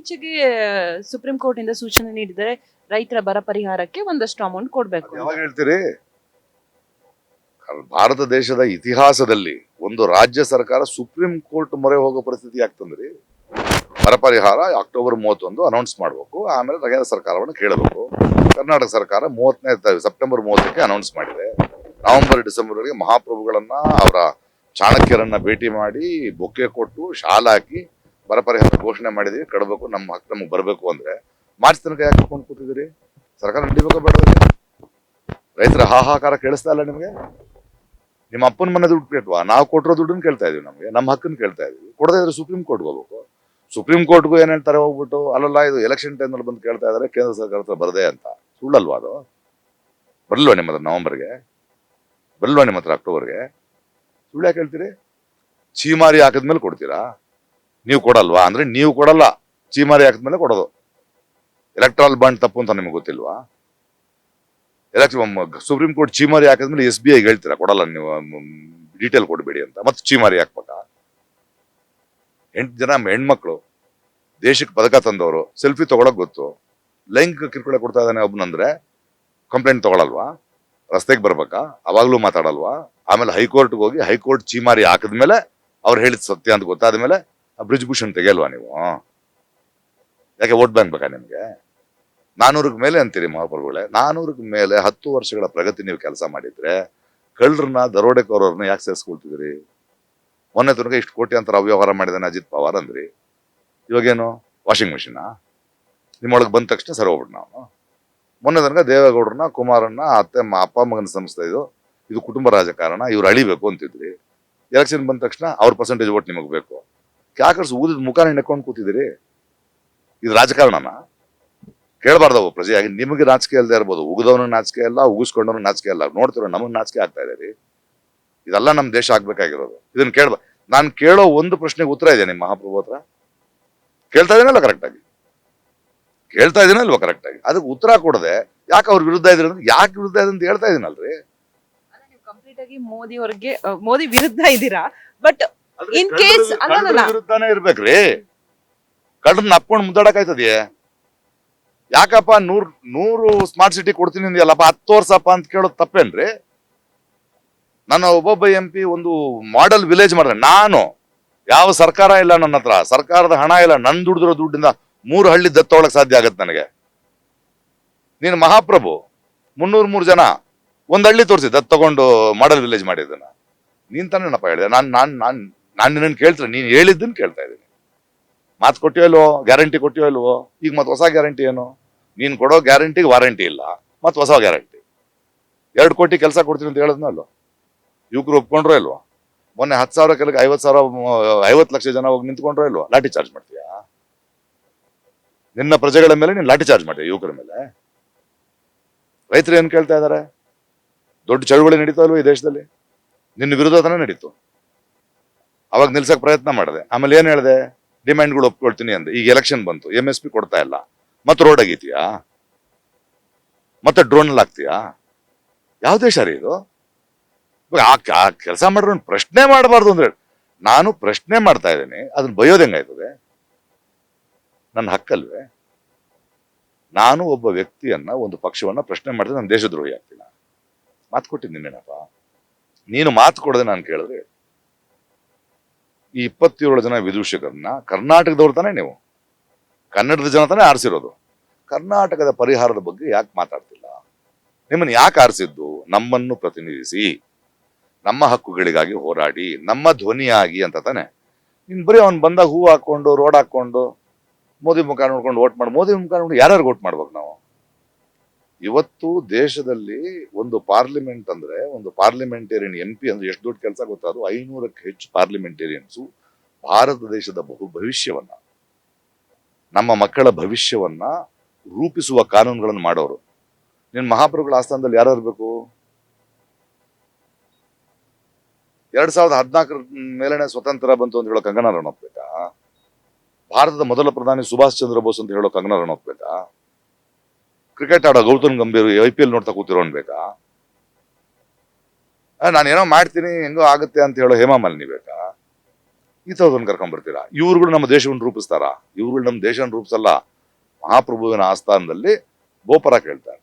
ಇತ್ತೀಚೆಗೆ supreme court ಇಂದ ಸೂಚನೆ ನೀಡಿದರೆ ರೈತರ ಬರ ಪರಿಹಾರಕ್ಕೆ ಒಂದಷ್ಟು ಅಮೌಂಟ್ ಕೊಡಬೇಕು ಯಾವಾಗ ಹೇಳ್ತೀರಿ? ಭಾರತ ದೇಶದ ಇತಿಹಾಸದಲ್ಲಿ ಒಂದು ರಾಜ್ಯ ಸರ್ಕಾರ ಸುಪ್ರೀಂ ಕೋರ್ಟ್ ಮೊರೆ ಹೋಗೋ ಪರಿಸ್ಥಿತಿ ಆಗ್ತಂದ್ರಿ ಬರ ಪರಿಹಾರ ಅಕ್ಟೋಬರ್ ಮೂವತ್ತೊಂದು ಅನೌನ್ಸ್ ಮಾಡಬೇಕು, ಆಮೇಲೆ ಕೇಂದ್ರ ಸರ್ಕಾರವನ್ನು ಕೇಳಬೇಕು. ಕರ್ನಾಟಕ ಸರ್ಕಾರ ಮೂವತ್ತನೇ ಸೆಪ್ಟೆಂಬರ್ ಮೂವತ್ತಕ್ಕೆ ಅನೌನ್ಸ್ ಮಾಡಿದೆ. ನವೆಂಬರ್ ಡಿಸೆಂಬರ್ವರೆಗೆ ಮಹಾಪ್ರಭುಗಳನ್ನ, ಅವರ ಚಾಣಕ್ಯರನ್ನ ಭೇಟಿ ಮಾಡಿ ಬೊಕ್ಕೆ ಕೊಟ್ಟು, ಶಾಲ ಹಾಕಿ ಬರ ಪರಿಹಾರ ಘೋಷಣೆ ಮಾಡಿದೀವಿ, ಕಡಬೇಕು, ನಮ್ಮ ಹಕ್ಕು ನಮಗೆ ಬರಬೇಕು ಅಂದ್ರೆ. ಮಾರ್ಚ್ ತನಕ ಯಾಕೆ ಕೊಂಡು ಕೂತಿದ್ದೀರಿ? ಸರ್ಕಾರ ನಡಿಬೇಕು ಬೇಡ ರೈತರ ಹಾಹಾಕಾರ ಕೇಳಿಸ್ತಾ ಇಲ್ಲ ನಿಮಗೆ? ನಿಮ್ಮ ಅಪ್ಪನ ಮನೆ ದುಡ್ಡು ಕೇಳ್ವಾ ನಾವು ಕೊಟ್ಟಿರೋ ದುಡ್ಡನ್ನು ಕೇಳ್ತಾ ಇದೀವಿ ನಮಗೆ, ನಮ್ಮ ಹಕ್ಕನ್ನು ಕೇಳ್ತಾ ಇದೀವಿ. ಕೊಡದೇ ಇದ್ರೆ ಸುಪ್ರೀಂ ಕೋರ್ಟ್ಗೆ ಹೋಗ್ಬೇಕು. ಸುಪ್ರೀಂ ಕೋರ್ಟ್ಗೂ ಏನು ಹೇಳ್ತಾರೆ ಹೋಗ್ಬಿಟ್ಟು, ಅಲ್ಲಲ್ಲ, ಇದು ಎಲೆಕ್ಷನ್ ಟೈಮ್ನಲ್ಲಿ ಬಂದು ಕೇಳ್ತಾ ಇದಾರೆ, ಕೇಂದ್ರ ಸರ್ಕಾರ ಹತ್ರ ಬರದೆ ಅಂತ. ಸುಳ್ಳಲ್ವಾ ಅದು? ಬರಲ್ವಾ ನಿಮ್ಮ ಹತ್ರ ನವಂಬರ್ಗೆ? ಬರಲ್ವಾ ನಿಮ್ಮ ಹತ್ರ ಅಕ್ಟೋಬರ್ಗೆ? ಸುಳ್ಳು ಯಾಕೆ ಹೇಳ್ತೀರಿ? ಚೀಮಾರಿ ಹಾಕಿದ್ಮೇಲೆ ಕೊಡ್ತೀರಾ? ನೀವು ಕೊಡಲ್ವಾ? ಅಂದ್ರೆ ನೀವು ಕೊಡಲ್ಲ. ಚೀಮಾರಿ ಹಾಕಿದ್ಮೇಲೆ ಕೊಡೋದು. ಎಲೆಕ್ಟ್ರಾಲ್ ಬಾಂಡ್ ತಪ್ಪು ಅಂತ ನಿಮ್ಗೆ ಗೊತ್ತಿಲ್ವಾ? ಎಲೆಕ್ಷನ್ ಸುಪ್ರೀಂ ಕೋರ್ಟ್ ಚೀಮಾರಿ ಹಾಕಿದ್ಮೇಲೆ ಎಸ್ ಬಿ ಐಗೆ ಹೇಳ್ತೀರಾ? ಕೊಡಲ್ಲ, ನೀವು ಡೀಟೇಲ್ ಕೊಡಬೇಡಿ ಅಂತ. ಮತ್ತೆ ಚೀಮಾರಿ ಹಾಕ್ಬೇಕಾ? ಎಂಟು ಜನ, ಹೆಣ್ಮಕ್ಳು, ದೇಶಕ್ಕೆ ಪದಕ ತಂದವರು, ಸೆಲ್ಫಿ ತಗೊಳಕ್ ಗೊತ್ತು. ಲೈಂಗಿಕ ಕಿರುಕುಳ ಕೊಡ್ತಾ ಇದ್ದಾನೆ ಒಬ್ಬನಂದ್ರೆ ಕಂಪ್ಲೇಂಟ್ ತಗೊಳಲ್ವಾ? ರಸ್ತೆಗೆ ಬರ್ಬೇಕಾ? ಅವಾಗ್ಲೂ ಮಾತಾಡಲ್ವಾ? ಆಮೇಲೆ ಹೈಕೋರ್ಟ್ಗೆ ಹೋಗಿ ಹೈಕೋರ್ಟ್ ಚೀಮಾರಿ ಹಾಕಿದ್ಮೇಲೆ ಅವ್ರು ಹೇಳಿದ ಸತ್ಯ ಅಂತ ಗೊತ್ತಾದ ಮೇಲೆ ಆ ಬ್ರಿಜ್ ಭೂಷಣ್ ತೆಗೆಯಲ್ವಾ ನೀವು? ಯಾಕೆ ಓಟ್ ಬ್ಯಾಂಕ್ ಬೇಕಾ ನಿಮ್ಗೆ? ನಾನೂರಕ್ಕೆ ಮೇಲೆ ಅಂತೀರಿ ಮಹಾಪ್ರಭುಗಳೇ. ನಾನೂರಕ್ಕೆ ಮೇಲೆ ಹತ್ತು ವರ್ಷಗಳ ಪ್ರಗತಿ ನೀವು ಕೆಲಸ ಮಾಡಿದ್ರೆ ಕಳ್ಳರನ್ನ, ದರೋಡೆಕೋರರನ್ನ ಯಾಕೆ ಸೇರಿಸ್ಕೊಳ್ತಿದ್ರಿ ಮೊನ್ನೆ ತನಕ ಇಷ್ಟು ಕೋಟಿ ಅಂತ ಅವ್ಯವಹಾರ ಮಾಡಿದಾನೆ ಅಜಿತ್ ಪವಾರ್ ಅಂದ್ರಿ. ಇವಾಗೇನು? ವಾಷಿಂಗ್ ಮಿಷಿನಾ ನಿಮ್ಮೊಳಗೆ ಬಂದ ತಕ್ಷಣ ಸರಿ ಹೋಗ್ಬಿಟ್ಟು ನಾವು ಮೊನ್ನೆ ತನಕ ದೇವೇಗೌಡರನ್ನ, ಕುಮಾರನ್ನ, ಅತ್ತೆ ಅಪ್ಪ, ಮಗನ ಸಂಸ್ಥೆ ಇದು ಇದು ಕುಟುಂಬ ರಾಜಕಾರಣ, ಇವ್ರು ಅಳಿಬೇಕು ಅಂತಿದ್ರಿ. ಎಲೆಕ್ಷನ್ ಬಂದ ತಕ್ಷಣ ಅವ್ರ ಪರ್ಸೆಂಟೇಜ್ ಓಟ್ ನಿಮಗೆ ಬೇಕು. ಯಾಕರ್ಸ್ ಊದಿದ ಮುಖ ನೆಕ್ಕೊಂಡು ಕೂತಿದ್ದೀರಿ? ಇದು ರಾಜಕಾರಣನಾ? ಕೇಳಬಾರ್ದವು ಪ್ರಜೆಯಾಗಿ ನಿಮಗೆ ನಾಚಿಕೆ ಅಲ್ಲದೆ ಇರ್ಬೋದು. ಉಗಿದವನು ನಾಚಿಕೆ ಅಲ್ಲ ಉಗಿಸ್ಕೊಂಡವನು ನಾಚಿಕೆ ಅಲ್ಲ ನೋಡ್ತಿರೋ ನಮಗೆ ನಾಚಿಕೆ ಆಗ್ತಾ ಇದೆ ಇದೆಲ್ಲ ನಮ್ಮ ದೇಶ ಆಗ್ಬೇಕಾಗಿರೋದು. ಇದನ್ನ ಕೇಳ್ಬ, ನಾನು ಕೇಳೋ ಒಂದು ಪ್ರಶ್ನೆಗೆ ಉತ್ತರ ಇದೆ ನಿಮ್ಮ ಮಹಾಪ್ರಭು ಹತ್ರ? ಕೇಳ್ತಾ ಇದೀನಲ್ಲ ಕರೆಕ್ಟಾಗಿ ಕೇಳ್ತಾ ಇದೀನಲ್ವ ಕರೆಕ್ಟಾಗಿ ಅದಕ್ಕೆ ಉತ್ತರ ಕೊಡದೆ, ಯಾಕೆ ಅವ್ರ ವಿರುದ್ಧ ಇದ್ರೆ ಯಾಕೆ ವಿರುದ್ಧ ಇದೆ ಅಂತ ಹೇಳ್ತಾ ಇದೀನಲ್ರಿ? ಕಂಪ್ಲೀಟ್ ಆಗಿ ಮೋದಿ ಅವ್ರಿಗೆ ಮೋದಿ ವಿರುದ್ಧ ಇದ್ದೀರಾ? But In case. ವಿರುದ್ಧನೇ ಇರ್ಬೇಕ್ರಿ. ಕಳ್ಳರನ್ನ ಅಪ್ಕೊಂಡು ಮುದ್ದಾಡಕ್ಕಾಯ್ತದೆಯೇ ಯಾಕಪ್ಪ ನೂರ್ ನೂರು ಸ್ಮಾರ್ಟ್ ಸಿಟಿ ಕೊಡ್ತೀನಿ ಅಂದ್ಯಲ್ಲಪ್ಪ ಹತ್ತು ವರ್ಷಪ್ಪ ಅಂತ ಕೇಳೋದು ತಪ್ಪೇನ್ರಿ? ನನ್ನ ಒಬ್ಬೊಬ್ಬ ಎಂ ಪಿ ಒಂದು ಮಾಡೆಲ್ ವಿಲೇಜ್ ಮಾಡಿದ್ರೆ ನಾನು ಯಾವ ಸರ್ಕಾರ ಇಲ್ಲ ನನ್ನ ಹತ್ರ. ಸರ್ಕಾರದ ಹಣ ಇಲ್ಲ. ನನ್ ದುಡಿದಿರೋ ದುಡ್ಡಿಂದ ಮೂರು ಹಳ್ಳಿ ದತ್ತೊಳಕ್ ಸಾಧ್ಯ ಆಗತ್ತೆ ನನಗೆ. ನೀನು ಮಹಾಪ್ರಭು ಮುನ್ನೂರ್ ಮೂರು ಜನ ಒಂದ್ ಹಳ್ಳಿ ತೋರಿಸಿ ದತ್ ತಗೊಂಡು ಮಾಡೆಲ್ ವಿಲೇಜ್ ಮಾಡಿದ್ದನ್ನ. ನೀನ್ ತಾನೇನಪ್ಪ ಹೇಳಿದೆ. ನಾನ್ ನಾನ್ ನಾನ್ ನಾನ್ ನಿನ್ನ ಕೇಳ್ತೀನಿ, ನೀನು ಹೇಳಿದ್ದನ್ನು ಕೇಳ್ತಾ ಇದ್ದೀನಿ. ಮಾತು ಕೊಟ್ಟಿಯೋ ಇಲ್ವೋ, ಗ್ಯಾರಂಟಿ ಕೊಟ್ಟಿಯೋ ಇಲ್ವೋ, ಈಗ ಮತ್ತೆ ಹೊಸ ಗ್ಯಾರಂಟಿ ಏನು? ನೀನು ಕೊಡೋ ಗ್ಯಾರಂಟಿಗೆ ವಾರಂಟಿ ಇಲ್ಲ, ಮತ್ತೆ ಹೊಸ ಗ್ಯಾರಂಟಿ. ಎರಡು ಕೋಟಿ ಕೆಲಸ ಕೊಡ್ತೀನಿ ಅಂತ ಹೇಳಿದ್ನ ಅಲ್ವೋ? ಯುವಕರು ಒಪ್ಕೊಂಡ್ರೋ ಇಲ್ವೋ? ಮೊನ್ನೆ ಹತ್ತು ಸಾವಿರ ಕೆಲಕ್ಕೆ ಐವತ್ತು ಸಾವಿರ ಐವತ್ತು ಲಕ್ಷ ಜನ ಹೋಗಿ ನಿಂತ್ಕೊಂಡ್ರೋ ಇಲ್ವೋ? ಲಾಠಿ ಚಾರ್ಜ್ ಮಾಡ್ತೀಯಾ? ನಿನ್ನ ಪ್ರಜೆಗಳ ಮೇಲೆ ನೀನು ಲಾಠಿ ಚಾರ್ಜ್ ಮಾಡ್ತೀಯ ಯುವಕರ ಮೇಲೆ? ರೈತರು ಏನು ಕೇಳ್ತಾ ಇದ್ದಾರೆ? ದೊಡ್ಡ ಚಳುವಳಿ ನಡೀತಾ ಇಲ್ವೋ ಈ ದೇಶದಲ್ಲಿ? ನಿನ್ನ ವಿರುದ್ಧ ತಾನೇ ನಡೀತು. ಅವಾಗ ನಿಲ್ಸಕ್ ಪ್ರಯತ್ನ ಮಾಡಿದೆ. ಆಮೇಲೆ ಏನ್ ಹೇಳಿದೆ? ಡಿಮ್ಯಾಂಡ್ಗಳು ಒಪ್ಕೊಳ್ತೀನಿ ಅಂದೆ. ಈಗ ಎಲೆಕ್ಷನ್ ಬಂತು. ಎಂ ಎಸ್ ಪಿ ಕೊಡ್ತಾ ಇಲ್ಲ. ಮತ್ತೆ ರೋಡ್ ಆಗೀತಿಯಾ ಮತ್ತೆ ಡ್ರೋನ್ ಹಾಕ್ತೀಯಾ? ಯಾವ ದೇಶ ರೀ ಇದು? ಆ ಕೆಲಸ ಮಾಡ್ರೆ ಪ್ರಶ್ನೆ ಮಾಡಬಾರ್ದು ಅಂದ್ರೆ ನಾನು ಪ್ರಶ್ನೆ ಮಾಡ್ತಾ ಇದ್ದೀನಿ. ಅದನ್ನ ಬಯೋದ್ ಹೆಂಗಾಯ್ತದೆ? ನನ್ನ ಹಕ್ಕಲ್ವೇ? ನಾನು ಒಬ್ಬ ವ್ಯಕ್ತಿಯನ್ನ ಒಂದು ಪಕ್ಷವನ್ನ ಪ್ರಶ್ನೆ ಮಾಡಿದ್ರೆ ನಾನು ದೇಶದ್ರೋಹಿ ಆಗ್ತೀನಿ ಮಾತು ಕೊಟ್ಟಿದ್ದೀನಿ ಕೊಟ್ಟಿದ್ದೀನೇನಪ್ಪ ನೀನು ಮಾತು ಕೊಡದೆ ನಾನು ಕೇಳಿದ್ರೆ ಈ ಇಪ್ಪತ್ತೇಳು ಜನ ವಿದೂಷಕರನ್ನ ಕರ್ನಾಟಕದವ್ರು ತಾನೇ ನೀವು. ಕನ್ನಡದ ಜನ ತಾನೇ ಆರಿಸಿರೋದು. ಕರ್ನಾಟಕದ ಪರಿಹಾರದ ಬಗ್ಗೆ ಯಾಕೆ ಮಾತಾಡ್ತಿಲ್ಲ? ನಿಮ್ಮನ್ನು ಯಾಕೆ ಆರಿಸಿದ್ದು? ನಮ್ಮನ್ನು ಪ್ರತಿನಿಧಿಸಿ. ನಮ್ಮ ಹಕ್ಕುಗಳಿಗಾಗಿ ಹೋರಾಡಿ. ನಮ್ಮ ಧ್ವನಿಯಾಗಿ ಅಂತ ತಾನೆ. ಇನ್ನು ಬರೀ ಅವ್ನು ಬಂದಾಗ ಹೂ ಹಾಕೊಂಡು, ರೋಡ್ ಹಾಕೊಂಡು, ಮೋದಿ ಮುಖ ನೋಡ್ಕೊಂಡು ಓಟ್ ಮಾಡಿ, ಮೋದಿ ಮುಖ ನೋಡಿ ಯಾರ್ಯಾರು ವೋಟ್ ಮಾಡ್ಬೇಕು ನಾವು? ಇವತ್ತು ದೇಶದಲ್ಲಿ ಒಂದು ಪಾರ್ಲಿಮೆಂಟ್ ಅಂದ್ರೆ ಒಂದು ಪಾರ್ಲಿಮೆಂಟೇರಿಯನ್ ಎಂ ಪಿ ಅಂದ್ರೆ ಎಷ್ಟು ದೊಡ್ಡ ಕೆಲಸ ಗೊತ್ತಾದ್ರು ಐನೂರಕ್ಕೆ ಹೆಚ್ಚು ಪಾರ್ಲಿಮೆಂಟೇರಿಯನ್ಸು ಭಾರತ ದೇಶದ ಬಹು ಭವಿಷ್ಯವನ್ನ, ನಮ್ಮ ಮಕ್ಕಳ ಭವಿಷ್ಯವನ್ನ ರೂಪಿಸುವ ಕಾನೂನುಗಳನ್ನು ಮಾಡೋರು. ನಿನ್ ಮಹಾಪ್ರಭುಗಳ ಆಸ್ಥಾನದಲ್ಲಿ ಯಾರು ಇರಬೇಕು? ಎರಡ್ ಸಾವಿರದ ಹದಿನಾಲ್ಕರ ಮೇಲೆನೆ ಸ್ವತಂತ್ರ ಬಂತು ಅಂತ ಹೇಳೋ ಕಂಗನಾ ರಣೋತ್ ಬೇಕಾ? ಭಾರತದ ಮೊದಲ ಪ್ರಧಾನಿ ಸುಭಾಷ್ ಚಂದ್ರ ಬೋಸ್ ಅಂತ ಹೇಳೋ ಕಂಗನಾ ರಣೋತ್ ಬೇಕಾ? ಕ್ರಿಕೆಟ್ ಆಡೋ Gautam Gambhir I P L ನೋಡ್ತಾ ಕೂತಿರೋನ್ ಬೇಕಾ ನಾನು ಏನೋ ಮಾಡ್ತೀನಿ, ಹೆಂಗೋ ಆಗುತ್ತೆ ಅಂತ ಹೇಳೋ ಹೇಮಾ ಮಾಲಿನಿ ಬೇಕಾ? ಈ ಥರದೊಂದು ಕರ್ಕೊಂಡ್ ಬರ್ತೀರಾ? ಇವ್ರುಗಳು ನಮ್ಮ ದೇಶವನ್ನು ರೂಪಿಸ್ತಾರ? ಇವ್ರುಗಳು ನಮ್ಮ ದೇಶವನ್ನು ರೂಪಿಸಲ್ಲ. ಮಹಾಪ್ರಭುವಿನ ಆಸ್ಥಾನದಲ್ಲಿ ಗೋಪುರ ಕೇಳ್ತಾ ಇರ್ತಾರೆ.